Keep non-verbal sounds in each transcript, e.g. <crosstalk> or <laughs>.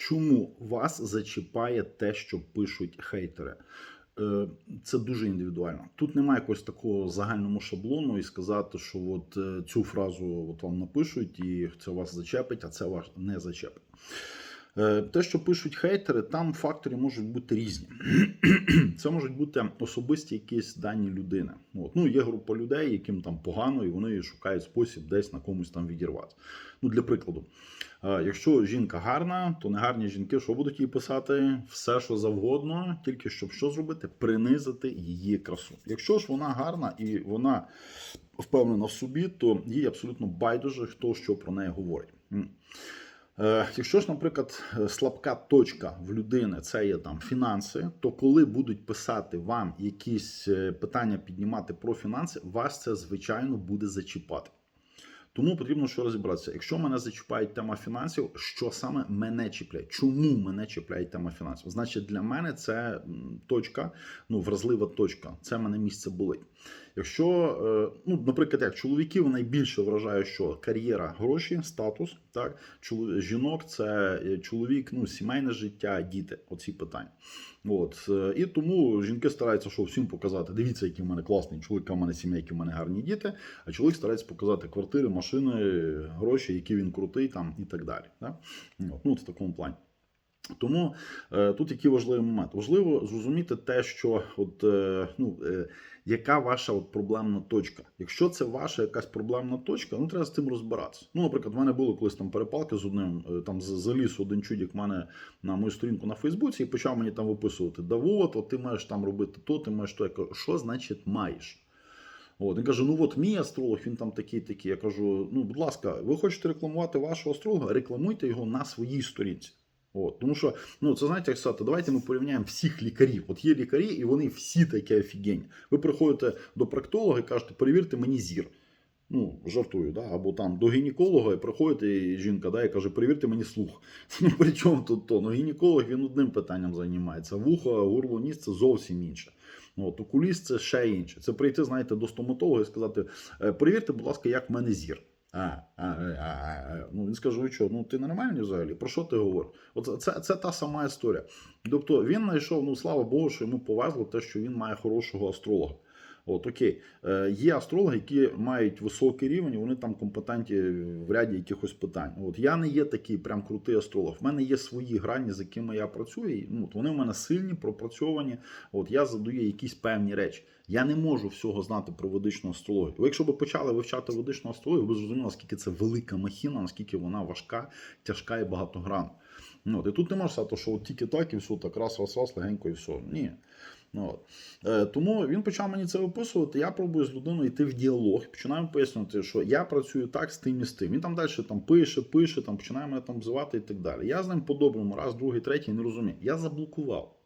Чому вас зачіпає те, що пишуть хейтери? Е, Це дуже індивідуально. Тут немає якогось такого загальному шаблону і сказати, що от е, цю фразу от вам напишуть, і це вас зачепить, а це вас не зачепить. Е, Те, що пишуть хейтери, там фактори можуть бути різні. <clears throat> Це можуть бути особисті якісь дані людини. От. Ну, є група людей, яким там погано, і вони шукають спосіб десь на комусь там відірватися. Ну, для прикладу, е, якщо жінка гарна, то негарні жінки, що будуть їй писати? Все, що завгодно, тільки щоб що зробити? Принизити її красу. Якщо ж вона гарна і вона впевнена в собі, то їй абсолютно байдуже, хто що про неї говорить. Е, Якщо ж, наприклад, е, слабка точка в людини це є там фінанси, то коли будуть писати вам якісь е, питання піднімати про фінанси, вас це звичайно буде зачіпати. Тому потрібно що розібратися. Якщо мене зачіпає тема фінансів, що саме мене чіпляє? Чому мене чіпляє тема фінансів? Значить, для мене це точка, ну вразлива точка. Це мене місце болить. Якщо, е, ну, наприклад, як чоловіків найбільше вражає, що кар'єра, гроші, статус, так жінок це е, чоловік, ну, сімейне життя, діти. Оці питання. От е, і тому жінки стараються що всім показати. Дивіться, який в мене класний чоловік, в мене сім'я, які в мене гарні діти. А чоловік старається показати квартири, машини, гроші, які він крутий, там і так далі. Так? От, ну, в такому плані. Тому е, тут який важливий момент. Важливо зрозуміти те, що от, е, ну, е, яка ваша от проблемна точка. Якщо це ваша якась проблемна точка, ну треба з цим розбиратися. Ну, наприклад, в мене було колись там перепалки з одним, там заліз один чудік в мене на мою сторінку на Фейсбуці і почав мені там виписувати: да от, от ти маєш там робити то, ти маєш то. Я кажу, що значить маєш? От, він каже: ну от мій астролог, він там такий такий. Я кажу: ну, будь ласка, ви хочете рекламувати вашого астролога, рекламуйте його на своїй сторінці. От, тому що, ну це знаєте, як сказати, давайте ми порівняємо всіх лікарів. От є лікарі, і вони всі такі офігенні. Ви приходите до проктолога і кажете, перевірте мені зір. Ну, жартую, да? або там до гінеколога і приходить і жінка да, і каже, перевірте мені слух. <laughs> Ну, при чому тут то? Ну, гінеколог він одним питанням займається. Вухо, горло, ніс це зовсім інше. От, окуліст це ще інше. Це прийти, знаєте, до стоматолога і сказати: «Е, перевірте, будь ласка, як в мене зір. А, а, а, а, а. Ну, він скаже, що, ну ти нормальний взагалі? Про що ти говориш? От це, це та сама історія. Тобто він знайшов, ну слава Богу, що йому повезло те, що він має хорошого астролога. От окей, Е, є астрологи, які мають високий рівень, вони там компетентні в ряді якихось питань. От я не є такий прям крутий астролог. В мене є свої грані, з якими я працюю. Ну, от вони в мене сильні, пропрацьовані. От я задаю якісь певні речі. Я не можу всього знати про ведичну астрологію. Ви якщо б почали вивчати ведичну астрологію, ви б зрозуміли, наскільки це велика махіна, наскільки вона важка, тяжка і багатогранна. Ну, от, і тут не можна сказати, що от тільки так і все, так раз, раз, раз, легенько і все. Ні. Ну, от. Е, тому він почав мені це виписувати. Я пробую з людиною йти в діалог, починаємо пояснювати, що я працюю так з тим і з тим. Він там далі там пише, пише, там починає мене там взивати і так далі. Я з ним по-доброму, раз, другий, третій не розумію. Я заблокував.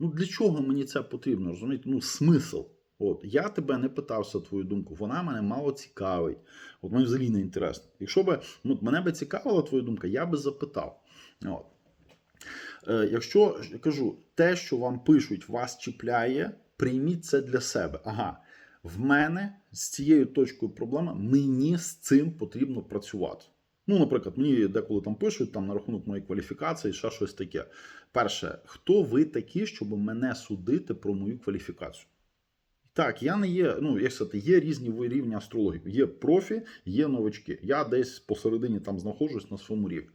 Ну для чого мені це потрібно? Розумієте? Ну, смисл. От я тебе не питався твою думку, вона мене мало цікавить. От мені взагалі не інтересно. Якщо б ну, мене би цікавила твоя думка, я би запитав. От. Е, якщо я кажу, те, що вам пишуть, вас чіпляє, прийміть це для себе. Ага, в мене з цією точкою проблеми мені з цим потрібно працювати. Ну, наприклад, мені деколи там пишуть там на рахунок моєї кваліфікації, ще щось таке. Перше, хто ви такі, щоб мене судити про мою кваліфікацію? Так, я не є, ну, як сказати, є різні рівні астрологів. Є профі, є новачки. Я десь посередині там знаходжусь на своєму рівні.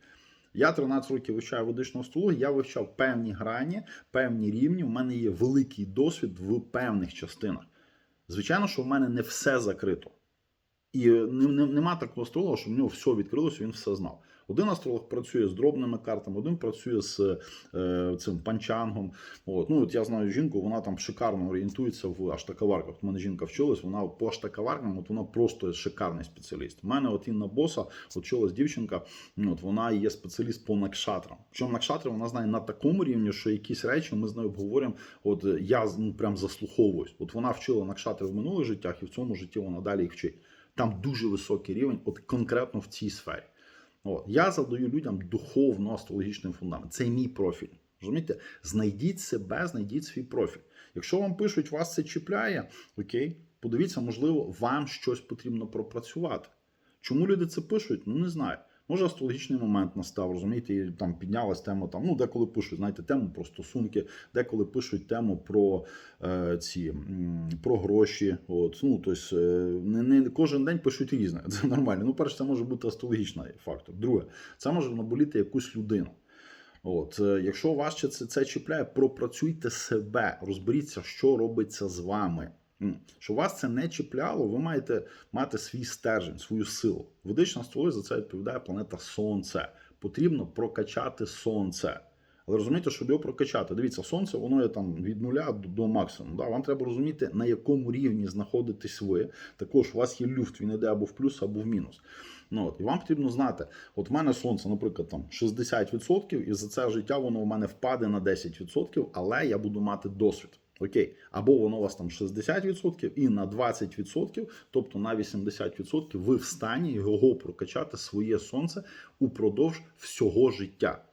Я 13 років вивчаю водичну астрологію, я вивчав певні грані, певні рівні. У мене є великий досвід в певних частинах. Звичайно, що в мене не все закрито. І не- не- нема такого астролога, що в нього все відкрилося, він все знав. Один астролог працює з дробними картами, один працює з е, цим панчангом. От. Ну, от я знаю жінку, вона там шикарно орієнтується в аштаковарках. У мене жінка вчилась, вона по аштаковаркам, от вона просто шикарний спеціаліст. У мене от Інна Боса, от вчилась дівчинка, ну, от вона є спеціаліст по накшатрам. Причому накшатри вона знає на такому рівні, що якісь речі ми з нею обговорюємо. От е, я ну, прям заслуховуюсь. От вона вчила накшатри в минулих життях, і в цьому житті вона далі їх вчить. Там дуже високий рівень, от конкретно в цій сфері. От. Я задаю людям духовно астрологічний фундамент. Це мій профіль. Розумієте? Знайдіть себе, знайдіть свій профіль. Якщо вам пишуть, вас це чіпляє, окей, подивіться, можливо, вам щось потрібно пропрацювати. Чому люди це пишуть? Ну не знаю. Може, астрологічний момент настав, розумієте, і там піднялась тема там, ну, деколи пишуть, знаєте, тему про стосунки, деколи пишуть тему про е, ці про гроші. От, ну, тобто, не, не кожен день пишуть різне. <laughs> Це нормально. Ну, перше, це може бути астрологічний фактор. Друге, це може наболіти якусь людину. От, е, якщо вас це, це чіпляє, пропрацюйте себе, розберіться, що робиться з вами. М. Щоб вас це не чіпляло, ви маєте мати свій стержень, свою силу. Ведична астрологія за це відповідає планета Сонце. Потрібно прокачати сонце. Але розумієте, щоб його прокачати. Дивіться, сонце воно є там від нуля до, до максимуму. Да? Вам треба розуміти, на якому рівні знаходитесь ви. Також у вас є люфт, він йде або в плюс, або в мінус. Ну, от, і вам потрібно знати, от в мене сонце, наприклад, там 60%, і за це життя воно в мене впаде на 10%, але я буду мати досвід. Окей, або воно у вас там 60% і на 20%, тобто на 80% ви в стані його прокачати своє сонце упродовж всього життя.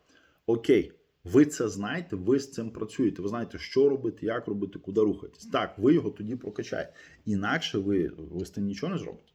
Окей, ви це знаєте, ви з цим працюєте. Ви знаєте, що робити, як робити, куди рухатись. Так, ви його тоді прокачаєте. Інакше ви, ви з тим нічого не зробите.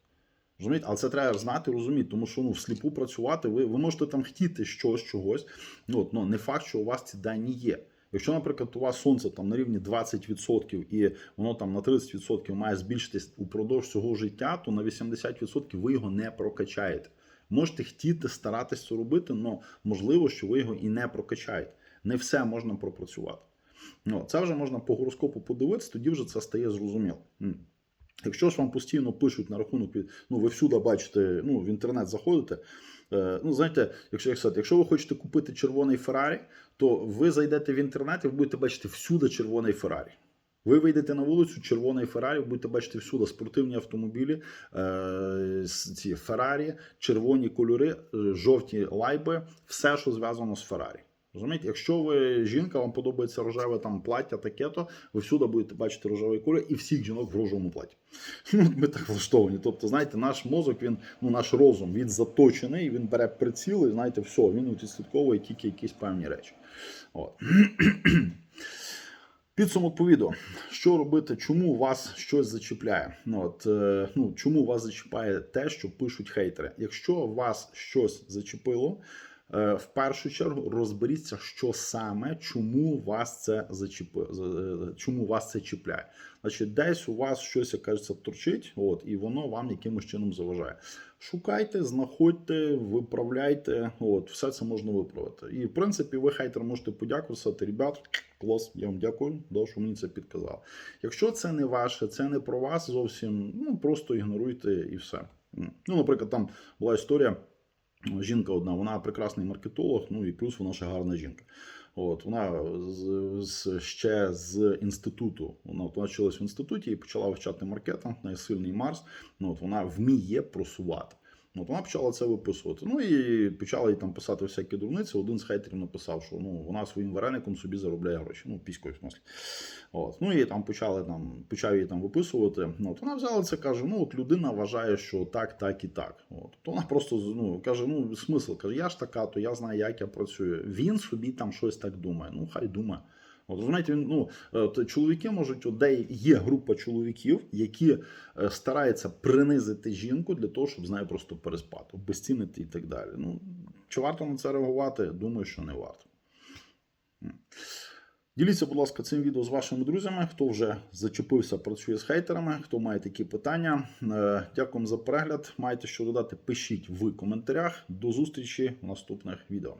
Розумієте? Але це треба знати, розуміти, тому що ну, всліпу працювати, ви, ви можете там хотіти щось, чогось. Ну, от, ну, не факт, що у вас ці дані є. Якщо, наприклад, у вас сонце там на рівні 20% і воно там на 30% має збільшитись упродовж цього життя, то на 80% ви його не прокачаєте. Можете хотіти старатись це робити, але можливо, що ви його і не прокачаєте. Не все можна пропрацювати. Ну, це вже можна по гороскопу подивитися, тоді вже це стає зрозуміло. Якщо ж вам постійно пишуть на рахунок, ну ви всюди бачите, ну в інтернет заходите. Е, Ну, знаєте, якщо якщо ви хочете купити червоний Феррарі, то ви зайдете в інтернет і ви будете бачити всюди червоний Феррарі. Ви вийдете на вулицю, червоний Феррарі, ви будете бачити всюди спортивні автомобілі, е, ці Феррарі, червоні кольори, е, жовті лайби, все, що зв'язано з Феррарі. Розумієте, якщо ви жінка, вам подобається рожеве там плаття, таке, то ви всюди будете бачити рожевий колір і всіх жінок в рожевому платі. <laughs> Ну, Ми так влаштовані. Тобто, знаєте, наш мозок, він, ну наш розум, він заточений, він бере приціл і знаєте, все, він відслідковує тільки якісь певні речі. От. <clears throat> Підсумок по відео. Що робити, чому вас щось зачіпляє? Ну, от, е, ну, чому вас зачіпає те, що пишуть хейтери? Якщо вас щось зачепило, в першу чергу розберіться, що саме, чому вас це зачіпи, е, чому вас це чіпляє. Значить, десь у вас щось, як кажеться, торчить, от, і воно вам якимось чином заважає. Шукайте, знаходьте, виправляйте. От, все це можна виправити. І в принципі, ви хейтер можете подякувати, ребят, клас, я вам дякую, да, що мені це підказали. Якщо це не ваше, це не про вас зовсім, ну просто ігноруйте і все. Ну, наприклад, там була історія. Жінка одна, вона прекрасний маркетолог, ну і плюс вона ще гарна жінка. От вона з, ще з інституту. Вона вчилась в інституті і почала вивчати маркетинг, найсильний Марс. Ну от вона вміє просувати. От вона почала це виписувати. Ну і почала їй там писати всякі дурниці. Один з хейтерів написав, що ну вона своїм вареником собі заробляє гроші. Ну, піською в смислі. От. Ну і там почали там, почав її там виписувати. От вона взяла це, каже: ну от людина вважає, що так, так і так. От. То вона просто ну, каже: ну смисл, каже, я ж така, то я знаю, як я працюю. Він собі там щось так думає. Ну, хай думає. От розумієте, він ну от, чоловіки можуть, от, де є група чоловіків, які е, стараються принизити жінку для того, щоб з нею просто переспати, обезцінити і так далі. Ну чи варто на це реагувати? Думаю, що не варто. Діліться, будь ласка, цим відео з вашими друзями. Хто вже зачепився, працює з хейтерами, хто має такі питання. Е, Дякую за перегляд. Маєте що додати, пишіть в коментарях. До зустрічі в наступних відео.